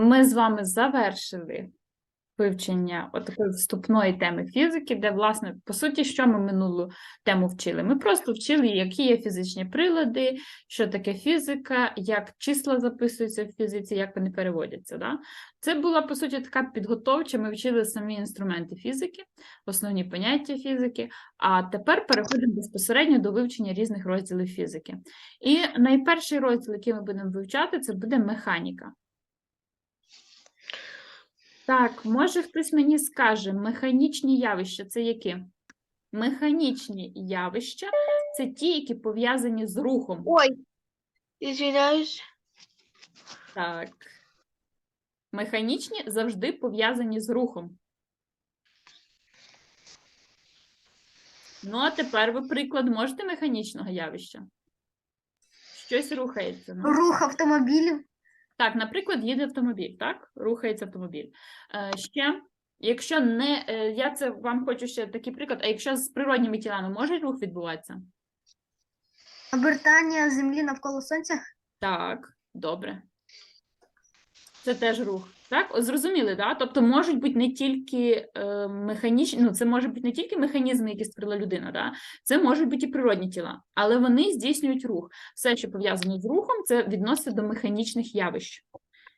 Ми з вами завершили вивчення отакої вступної теми фізики, де, власне, по суті, що ми минулу тему вчили? Ми просто вчили, які є фізичні прилади, що таке фізика, як числа записуються в фізиці, як вони переводяться. Да? Це була, по суті, така підготовча, ми вчили самі інструменти фізики, основні поняття фізики, а тепер переходимо безпосередньо до вивчення різних розділів фізики. І найперший розділ, який ми будемо вивчати, це буде механіка. Так, може хтось мені скаже, механічні явища це які? Механічні явища це ті, які пов'язані з рухом. Ой, извиняюсь. Так. Механічні завжди пов'язані з рухом. Ну, а тепер ви приклад можете механічного явища? Щось рухається. ну. Рух автомобілів. Так, наприклад, їде автомобіль, так? Рухається автомобіль. Е, ще, якщо не, е, я це вам хочу ще такий приклад, а якщо з природніми тілами може рух відбуватися? Обертання землі навколо сонця. Так, добре. Це теж рух. Так, зрозуміли, так? Тобто можуть бути не тільки е, механічні, ну це може бути не тільки механізми, які створила людина, да? це можуть бути і природні тіла, але вони здійснюють рух. Все, що пов'язано з рухом, це відноситься до механічних явищ.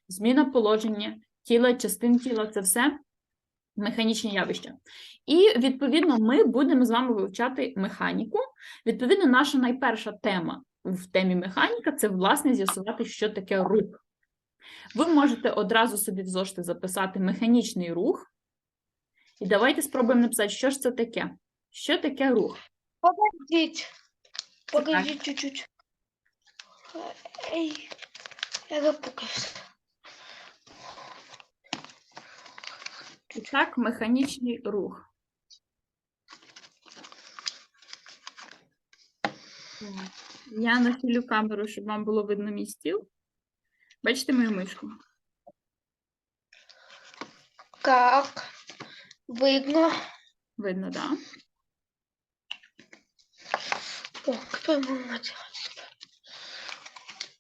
Зміна положення тіла, частин тіла це все механічні явища. І відповідно ми будемо з вами вивчати механіку. Відповідно, наша найперша тема в темі механіка це власне з'ясувати, що таке рух. Ви можете одразу собі в зошити записати механічний рух. І давайте спробуємо написати, що ж це таке. Що таке рух? Подождіть. Подождіть чуть-чуть. Ей, я запукався. І так, механічний рух. Я нахилю камеру, щоб вам було видно мій стіл. Бачите мою мишку? Так. Видно. Видно, так? Да? О, кто ему математику?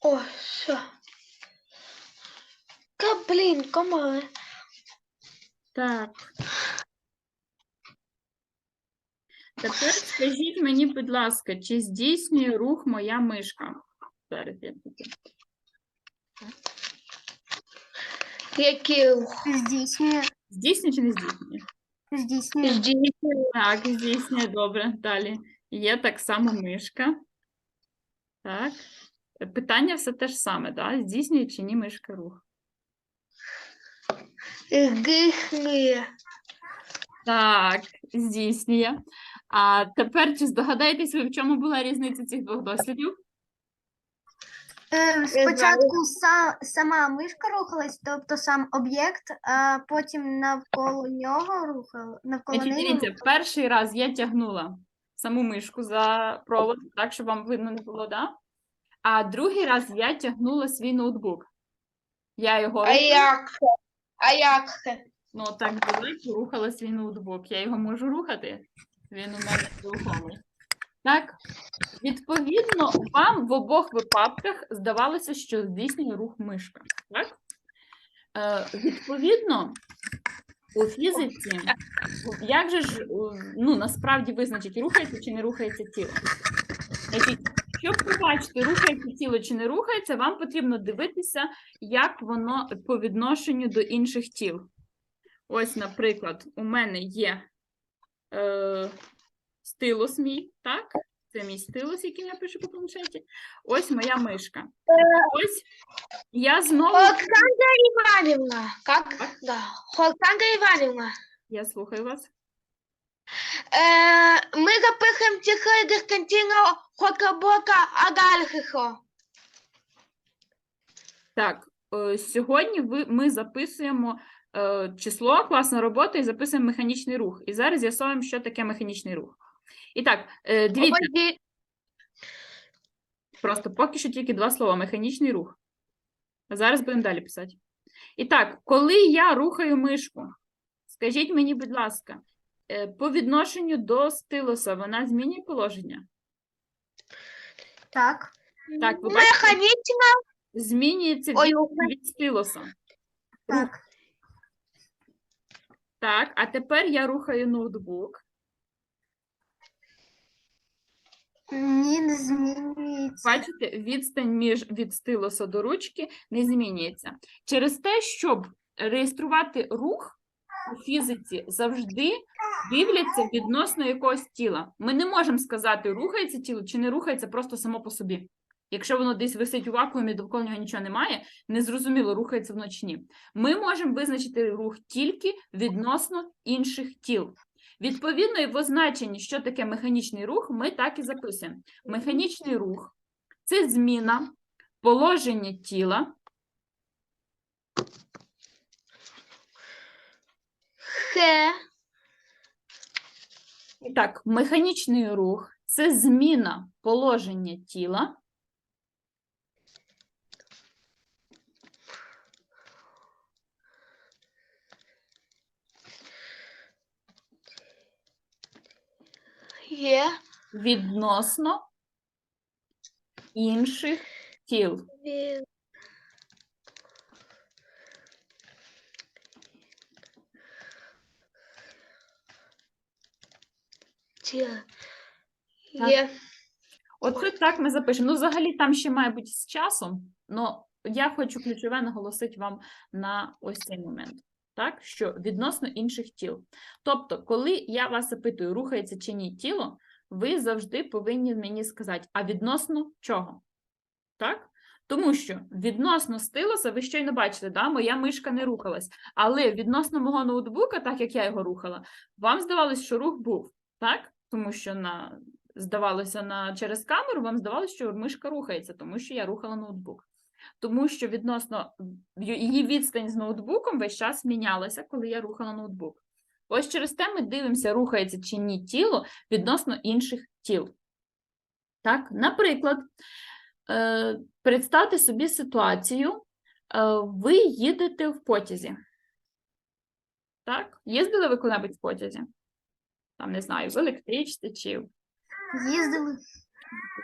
О, все. Ка, блин, комары. Так. Тепер скажіть мені, будь ласка, чи здійснює рух моя мишка? Зараз я таки. Який? Здійснює. Здійснює чи не здійснює? Здійснює. Здійснює. Так, здійснює, добре. Далі. Є так само мишка. Так. Питання все те ж саме, да? Здійснює чи ні мишка рух? Здійснює. Так, здійснює. А тепер чи здогадаєтесь ви, в чому була різниця цих двох дослідів? Е, Спочатку са, сама мишка рухалась, тобто сам об'єкт, а потім навколо нього рухала. Навколо Значить, неї дивіться, перший раз я тягнула саму мишку за провод, так, щоб вам видно не було, да? А другий раз я тягнула свій ноутбук. Я його А як? А як? ну так далеко рухала свій ноутбук. Я його можу рухати. Він у мене рухомий. Так, відповідно, вам в обох випадках здавалося, що здійснює рух мишка. Так? Е, відповідно, у фізиці, як же ж ну, насправді визначить, рухається чи не рухається тіло? Щоб побачити, рухається тіло чи не рухається, вам потрібно дивитися, як воно по відношенню до інших тіл. Ось, наприклад, у мене є е, стилус мій, так? Це мій стилус, яким я пишу по планшеті. Ось моя мишка. Ось я знову. Олександра Іванівна. Как? Так. Да. Олександра Іванівна. Я слухаю вас. Е, ми запишемо тільки дистанційно фотоблока Адальхихо. Так, е, сьогодні ви, ми записуємо е, число, класна робота, і записуємо механічний рух. І зараз з'ясуємо, що таке механічний рух. І так, дивіться, просто поки що тільки два слова: механічний рух. А зараз будемо далі писати. І так, коли я рухаю мишку, скажіть мені, будь ласка, е, по відношенню до стилуса вона змінює положення? Так. Так, ви змінюється від, від стилуса. Так. Так, а тепер я рухаю ноутбук. Ні, не змінюється. Бачите, відстань між від стилуса до ручки не змінюється. Через те, щоб реєструвати рух у фізиці, завжди дивляться відносно якогось тіла. Ми не можемо сказати, рухається тіло чи не рухається просто само по собі. Якщо воно десь висить у вакуумі, довкола нього нічого немає, незрозуміло, рухається воно чи ні. Ми можемо визначити рух тільки відносно інших тіл. Відповідно, і в означенні, що таке механічний рух, ми так і записуємо. Механічний рух це зміна положення тіла Хе. Так, механічний рух це зміна положення тіла Є. відносно інших тіл. Ві- Ті- Так. Є. Оце так ми запишемо. Ну, взагалі, там ще має бути з часом, але я хочу ключове наголосити вам на ось цей момент. Так, що відносно інших тіл. Тобто, коли я вас запитую, рухається чи ні тіло, ви завжди повинні мені сказати, а відносно чого? Так? Тому що відносно стилуса, ви щойно бачите, да, моя мишка не рухалась. Але відносно мого ноутбука, так як я його рухала, вам здавалось, що рух був, так? Тому що на здавалося на через камеру, вам здавалося, що мишка рухається, тому що я рухала ноутбук. Тому що відносно її відстань з ноутбуком весь час мінялася, коли я рухала ноутбук. Ось через те ми дивимося, рухається чи ні тіло відносно інших тіл. Так, наприклад, е, представте собі ситуацію, е, ви їдете в потязі. Так? Їздили ви коли-небудь в потязі? Там, не знаю, в електричці чи в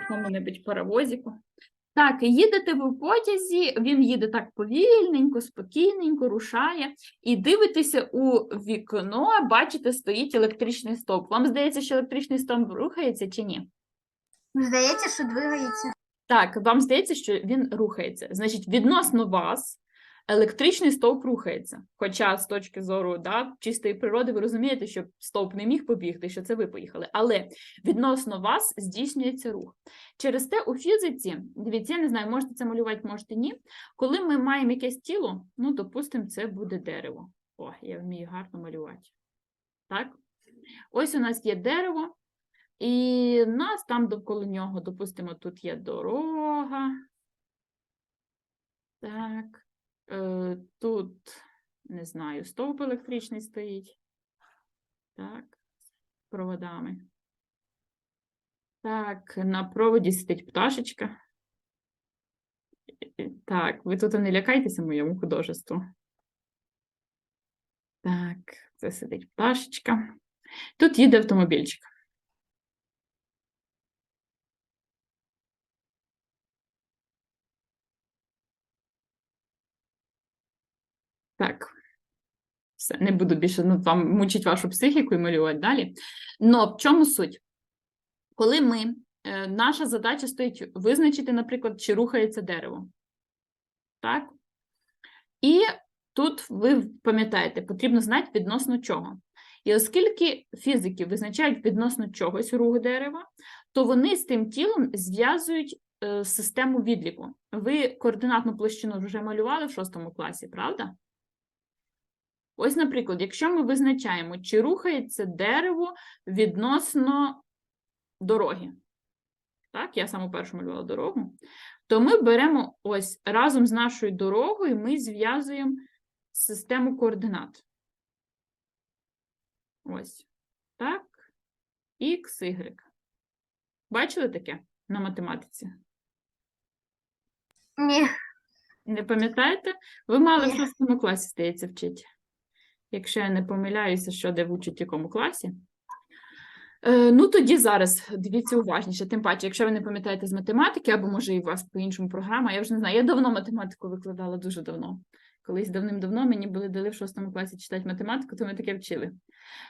якому-небудь паровозіку. Так, їдете ви в потязі, він їде так повільненько, спокійненько, рушає, і дивитеся у вікно, бачите, стоїть електричний стовп. Вам здається, що електричний стовп рухається чи ні? Здається, що двигається. Так, вам здається, що він рухається. Значить, відносно вас електричний стовп рухається. Хоча з точки зору да, чистої природи ви розумієте, що стовп не міг побігти, що це ви поїхали. Але відносно вас здійснюється рух. Через те у фізиці, дивіться, я не знаю, можете це малювати, можете ні. Коли ми маємо якесь тіло, ну, допустимо, це буде дерево. О, я вмію гарно малювати. Так? Ось у нас є дерево, і нас там довкола нього, допустимо, тут є дорога. Так. Е, тут, не знаю, стовп електричний стоїть. Так, з проводами. Так, на проводі сидить пташечка. Е, Так, ви тут не лякайтеся моєму художеству. Так, це сидить пташечка. Тут їде автомобільчик. Так. Все, не буду більше ну, вам мучити вашу психіку і малювати далі. Но в чому суть? Коли ми, е, наша задача стоїть визначити, наприклад, чи рухається дерево. Так? І тут ви пам'ятаєте, потрібно знати відносно чого. І оскільки фізики визначають відносно чогось рух дерева, то вони з тим тілом зв'язують е, систему відліку. Ви координатну площину вже малювали в шостому класі, правда? Ось, наприклад, якщо ми визначаємо, чи рухається дерево відносно дороги, так, я саме першу малювала дорогу, то ми беремо ось разом з нашою дорогою, ми зв'язуємо систему координат. Ось. Так. X, Y. Бачили таке на математиці? Ні. Не пам'ятаєте? Ви мали в шостому класі, здається, вчити. Якщо я не помиляюся, що де вучить в якому класі. Е, ну, тоді зараз дивіться уважніше. Тим паче, якщо ви не пам'ятаєте з математики, або може і у вас по-іншому програма, я вже не знаю. Я давно математику викладала дуже давно. Колись давним-давно мені були дали в шостому класі читати математику, то ми таке вчили.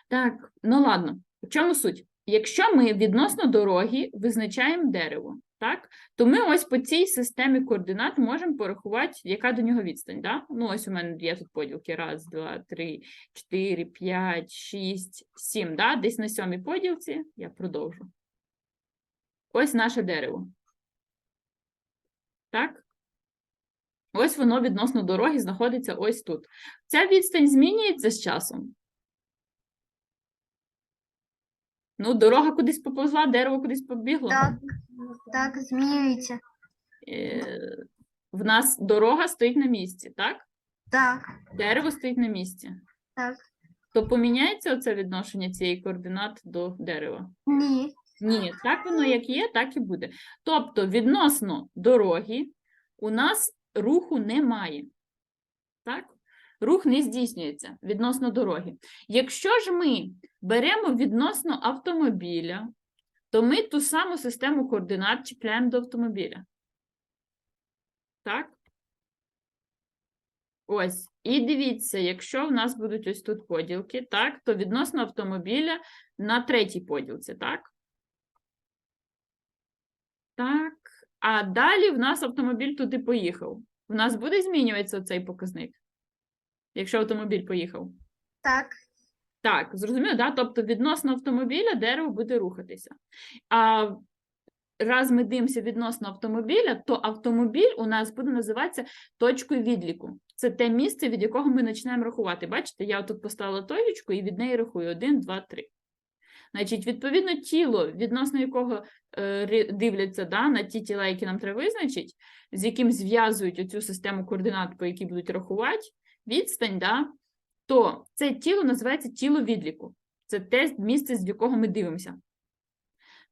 Так, ну ладно, в чому суть? Якщо ми відносно дороги визначаємо дерево, так, то ми ось по цій системі координат можемо порахувати, яка до нього відстань. Да? Ну, ось у мене є тут поділки. Раз, два, три, чотири, п'ять, шість, сім. Да? Десь на сьомій поділці я продовжу. Ось наше дерево. Так? Ось воно відносно дороги знаходиться ось тут. Ця відстань змінюється з часом. Ну, дорога кудись поповзла, дерево кудись побігло. Так, так, змінюється. Е, в нас дорога стоїть на місці, так? Так, Дерево стоїть на місці. так. То поміняється оце відношення цієї координат до дерева? Ні. Ні, так воно як є, так і буде. Тобто, відносно дороги у нас руху немає. Так? Рух не здійснюється відносно дороги. Якщо ж ми беремо відносно автомобіля, то ми ту саму систему координат чіпляємо до автомобіля. Так? Ось. І дивіться, якщо в нас будуть ось тут поділки, так, то відносно автомобіля на третій поділці, так? Так. А далі в нас автомобіль туди поїхав. В нас буде змінюватися цей показник, якщо автомобіль поїхав. Так, Так, зрозуміло, да? Тобто відносно автомобіля дерево буде рухатися. А раз ми дивимося відносно автомобіля, то автомобіль у нас буде називатися точкою відліку. Це те місце, від якого ми починаємо рахувати. Бачите, я тут поставила точку і від неї рахую 1, 2, 3. Значить, відповідно, тіло, відносно якого е, дивляться да, на ті тіла, які нам треба визначити, з яким зв'язують оцю систему координат, по якій будуть рахувати, відстань, да, то це тіло називається тіло відліку. Це те місце, з якого ми дивимося.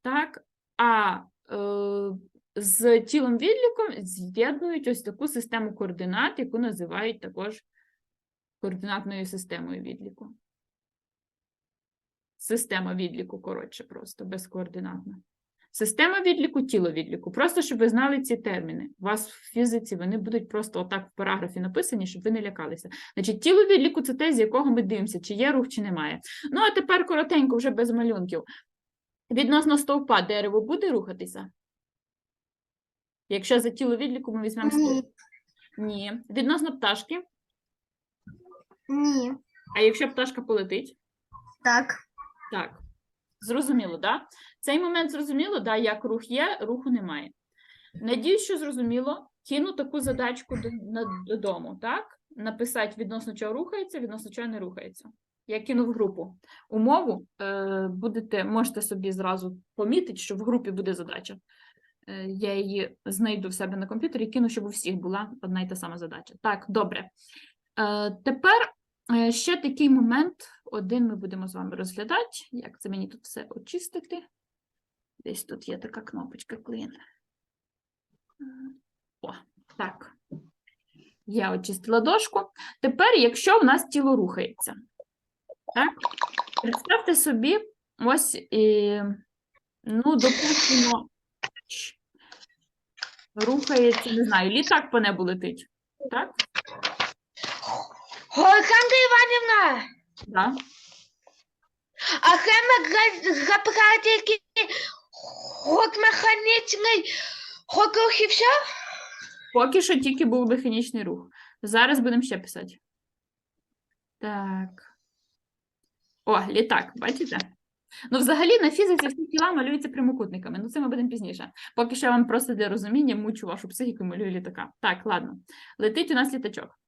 Так, а е, з тілом відліком з'єднують ось таку систему координат, яку називають також координатною системою відліку. Система відліку, коротше, просто безкоординатна. Система відліку, тіло відліку. Просто щоб ви знали ці терміни. У вас в фізиці вони будуть просто отак в параграфі написані, щоб ви не лякалися. Значить, тіло відліку це те, з якого ми дивимося, чи є рух, чи немає. Ну, а тепер коротенько, вже без малюнків. Відносно стовпа дерево буде рухатися? Якщо за тіло відліку ми візьмемо стовп. Ні. Відносно пташки. ні, А якщо пташка полетить? так, Так. Зрозуміло, да? Цей момент зрозуміло, да, як рух є, руху немає. Надіюсь, що зрозуміло. Кину таку задачку додому, так? Написати відносно чого рухається, відносно чого не рухається. Я кину в групу. Умову е, будете, можете собі зразу помітити, що в групі буде задача. Е, я її знайду в себе на комп'ютері і кину, щоб у всіх була одна й та сама задача. Так, добре. Е, тепер Е, Ще такий момент, один ми будемо з вами розглядати. Як це мені тут все очистити? Десь тут є така кнопочка Clean. О, так. Я очистила дошку. Тепер, якщо в нас тіло рухається, так? Представте собі, ось, і, ну, допустимо, рухається, не знаю, літак по небу летить. Так? Олександра Іванівна, Да. а хемик гапарат, ход механічний, ход рух і все? Поки що тільки був механічний рух. Зараз будемо ще писати. Так. О, літак, бачите? Ну, взагалі, на фізиці всі тіла малюються прямокутниками. Ну, це ми будемо пізніше. Поки що я вам просто для розуміння мучу вашу психіку, малюю літака. Так, ладно. Летить у нас літачок.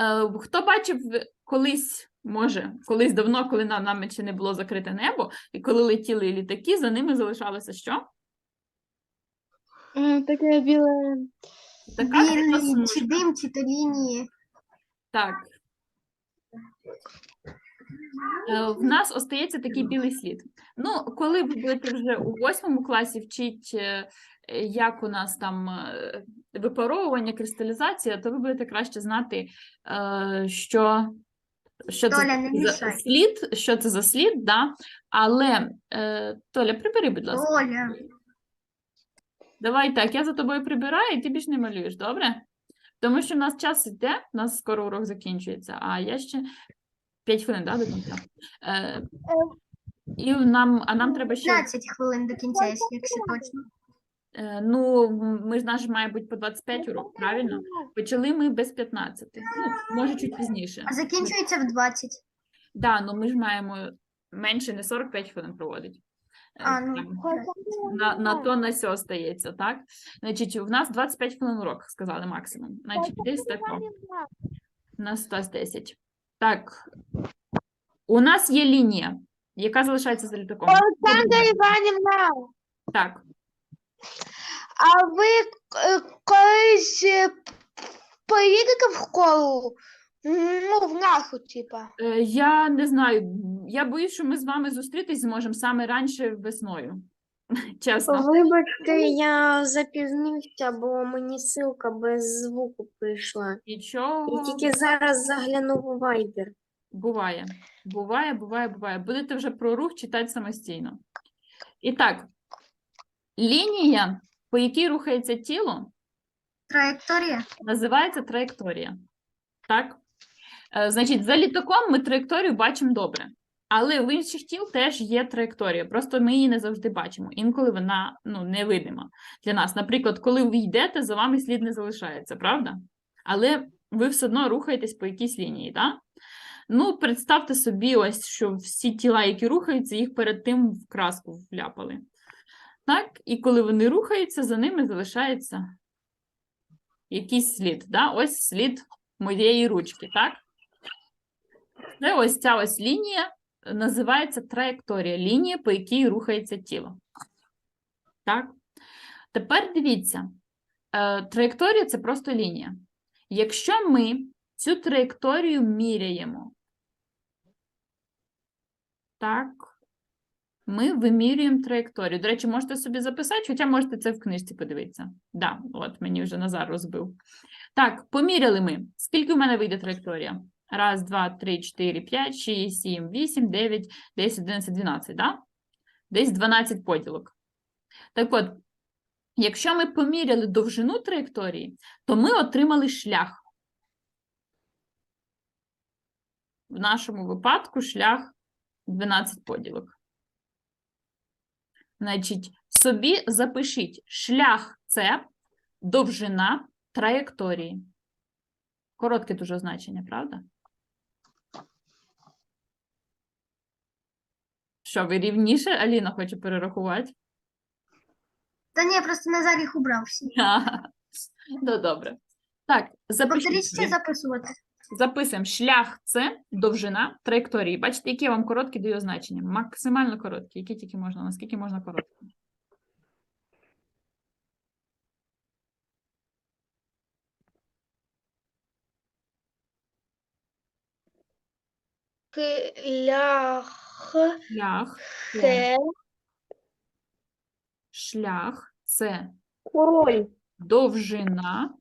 Е, хто бачив колись, може, колись давно, коли на нами ще не було закрите небо, і коли летіли літаки, за ними залишалося що? Таке біле. Така смужка. чи дим, чи то лінії. Так. Е, В нас остається такий білий слід. Ну, коли ви будете вже у восьмому класі вчить, е, е, як у нас там е, випаровування, кристалізація, то ви будете краще знати, е, що що це Толя, не за мішай. слід, що це за слід, да? але е, Толя, прибери, будь ласка. Оля. Давай так, я за тобою прибираю, і ти більш не малюєш, добре? Тому що в нас час йде, у нас скоро урок закінчується, а я ще 5 хвилин, да, до кінця. Е, і нам, а нам треба ще, 15 хвилин до кінця, якщо точно. Е, ну, ми ж наш має бути по 25 урок, правильно? Почали ми без 15, ну, може чуть пізніше. А закінчується в 20. Да, ну ми ж маємо менше не 45 хвилин проводить. Е, А, ну, там, на, на то на сьо стається, так? Значить, в нас 25 хвилин урок, сказали максимум. Значить, десь тако. На 110. Так. У нас є лінія, яка залишається за літаком. Олександра Іванівна, Так. А ви е, колись е, поїдете в школу? Ну, в нашу, типа. Е, Я не знаю. Я боюсь, що ми з вами зустрітись зможемо саме раніше весною. Чесно. Вибачте, я запізнився, бо мені ссылка без звуку прийшла. Нічого. І тільки зараз заглянув у Viber. Буває. Буває, буває, буває. Будете вже про рух читати самостійно. І так, лінія, по якій рухається тіло, Траєкторія. називається траєкторія. Так? Е, Значить, за літаком ми траєкторію бачимо добре. Але в інших тіл теж є траєкторія, просто ми її не завжди бачимо. Інколи вона ну, невидима для нас. Наприклад, коли ви йдете, за вами слід не залишається, правда? Але ви все одно рухаєтесь по якійсь лінії, так? Ну, представте собі, ось, що всі тіла, які рухаються, їх перед тим в краску вляпали. Так, і коли вони рухаються, за ними залишається якийсь слід. Да? Ось слід моєї ручки, так? Це ось ця ось лінія називається траєкторія, лінія, по якій рухається тіло. Так? Тепер дивіться, е, траєкторія це просто лінія. Якщо ми цю траєкторію міряємо, так, ми вимірюємо траєкторію. До речі, можете собі записати, хоча можете це в книжці подивитися. Да, от мені вже Назар розбив. Так, поміряли ми. Скільки в мене вийде траєкторія? Раз, два, три, чотири, п'ять, шість, сім, вісім, дев'ять, десять, одинадцять, дванадцять, да? Десь 12 поділок. Так от, якщо ми поміряли довжину траєкторії, то ми отримали шлях. В нашому випадку шлях 12 поділок. Значить, собі запишіть шлях це довжина траєкторії. Коротке дуже значення, правда? Що, ви рівніше? Аліна хоче перерахувати? Та ні, просто Назар їх убрав всі. Ну, добре. Так, запишіть. Повторіть ще записувати. Записуємо шлях це довжина траєкторії. Бачите, які я вам короткі даю значення? Максимально короткі, які тільки можна, наскільки можна короткі. Шлях Шлях, це, шлях це Король. довжина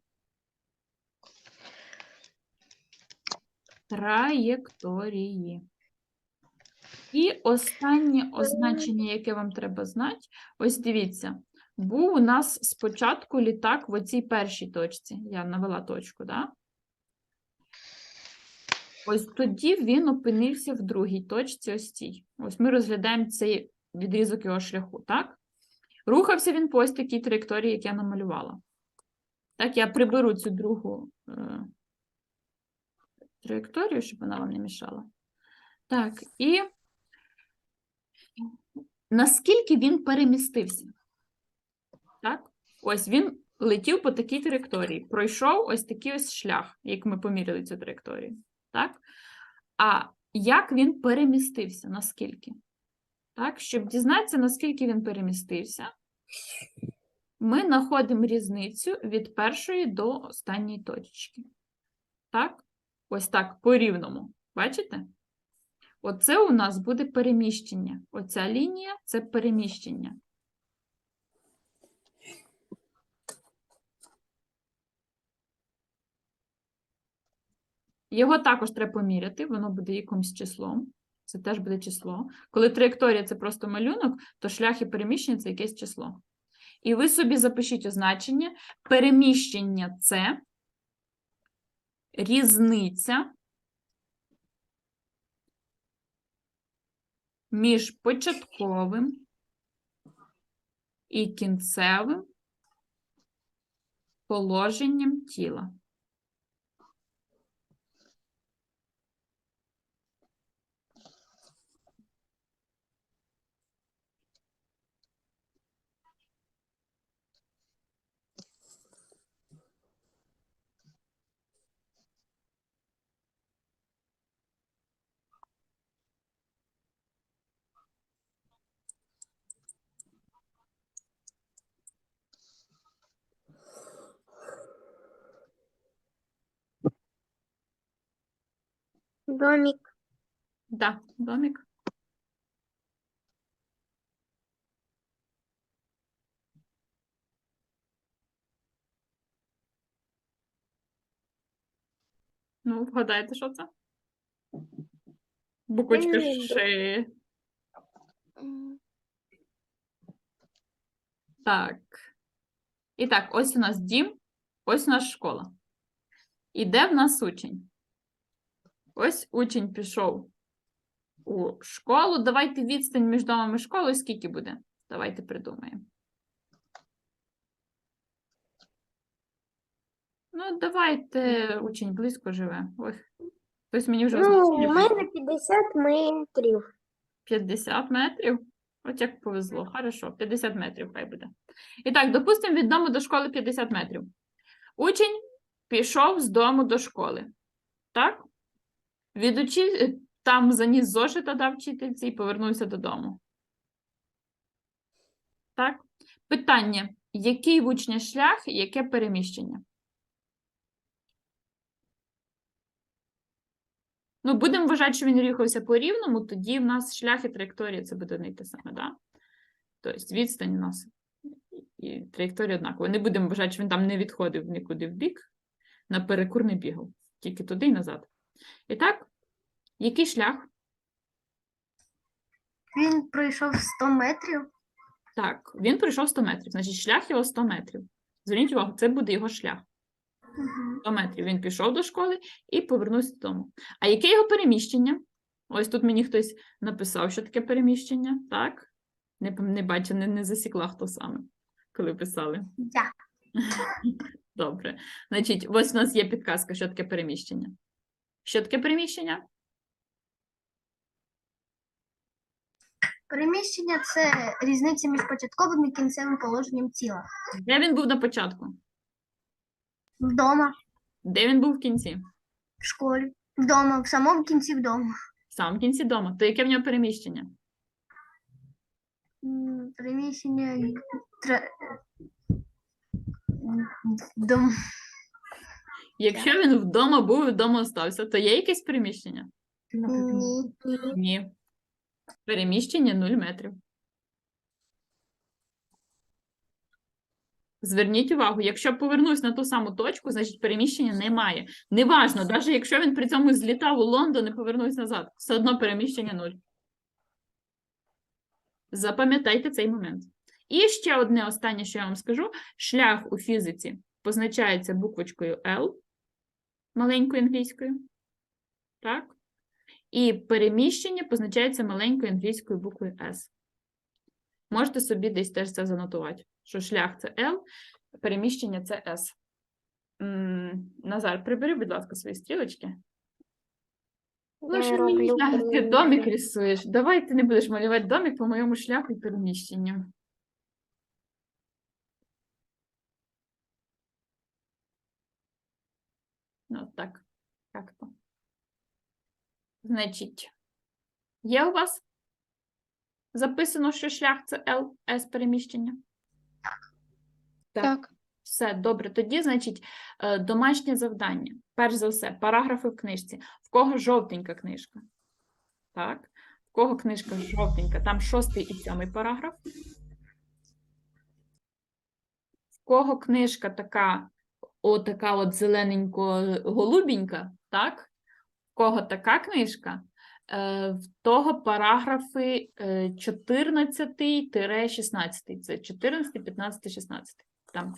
траєкторії. І останнє означення, яке вам треба знати, ось дивіться, був у нас спочатку літак в оцій першій точці. Я навела точку, да? Ось тоді він опинився в другій точці, ось цій. Ось ми розглядаємо цей відрізок його шляху, так? Рухався він по ось такій траєкторії, як я намалювала. Так, я приберу цю другу е, траєкторію, щоб вона вам не мішала. Так, і наскільки він перемістився? Так, ось він летів по такій траєкторії, пройшов ось такий ось шлях, як ми поміряли цю траєкторію. Так? А як він перемістився? Наскільки? Так, щоб дізнатися, наскільки він перемістився, ми знаходимо різницю від першої до останньої точки. Так? Ось так, по рівному. Бачите? Оце у нас буде переміщення. Оця лінія це переміщення. Його також треба поміряти, воно буде якимось числом. Це теж буде число. Коли траєкторія це просто малюнок, то шлях і переміщення це якесь число. І ви собі запишіть означення. Переміщення це різниця між початковим і кінцевим положенням тіла. Домик. Да, домик. Ну, вгадайте, що це? Буквочка Ш. Так. І так, ось у нас дім, ось у нас школа. І де в нас учень? Ось учень пішов у школу. Давайте відстань між домом і школою скільки буде? Давайте придумаємо. Ну, давайте учень близько живе. Ось. Хтось мені вже Ну, у мене 50 метрів. 50 метрів. От як повезло. Хорошо, 50 метрів хай буде. І так, допустимо, від дому до школи 50 метрів. Учень пішов з дому до школи. Так? Відучив, там заніс зошита дав вчительці і повернувся додому. Так? Питання: який учня шлях і яке переміщення? Ну, будемо вважати, що він рухався по рівному, тоді в нас шлях і траєкторія це буде й те саме, да? Тобто відстань у нас і траєкторія однакова. Не будемо вважати, що він там не відходив нікуди в бік, на не бігав, тільки туди і назад. І так, який шлях? Він пройшов 100 метрів. Так, він пройшов 100 метрів, значить шлях його 100 метрів. Зверніть увагу, це буде його шлях. 100 метрів. Він пішов до школи і повернувся додому. А яке його переміщення? Ось тут мені хтось написав, що таке переміщення, так? Не, не бачу, не, не засікла, хто саме, коли писали. Я. Добре. Значить, ось у нас є підказка, що таке переміщення. Що таке переміщення? Переміщення це різниця між початковим і кінцевим положенням тіла. Де він був на початку? Вдома, Де він був в кінці? в школі, вдома, в самому кінці вдома. В самому кінці дома. То яке в нього переміщення? М, Переміщення тра... Дом... Якщо він вдома був і вдома остався, то є якесь переміщення? Ні. Ні. Переміщення 0 метрів. Зверніть увагу, якщо повернусь на ту саму точку, значить переміщення немає. Неважно, навіть якщо він при цьому злітав у Лондон і повернувся назад, все одно переміщення 0. Запам'ятайте цей момент. І ще одне останнє, що я вам скажу: шлях у фізиці позначається буквочкою L, маленькою англійською. Так? І переміщення позначається маленькою англійською буквою S. Можете собі десь теж це занотувати, що шлях це L, переміщення це S. Назар, прибери, будь ласка, свої стрілочки. Ну, що мені шлях, ти домик рисуєш. Давай ти не будеш малювати домик по моєму шляху і переміщенню. Ну, так, як-то. Значить, є у вас записано, що шлях це L, S переміщення? Так. Так. Все, добре. Тоді, значить, е, домашнє завдання. Перш за все, параграфи в книжці. В кого жовтенька книжка? Так. В кого книжка жовтенька? Там шостий і сьомий параграф. В кого книжка така, отака от зелененько-голубенька, так? В кого така книжка, е, в того параграфи е, 14-16. Це 14, 15, 16. Там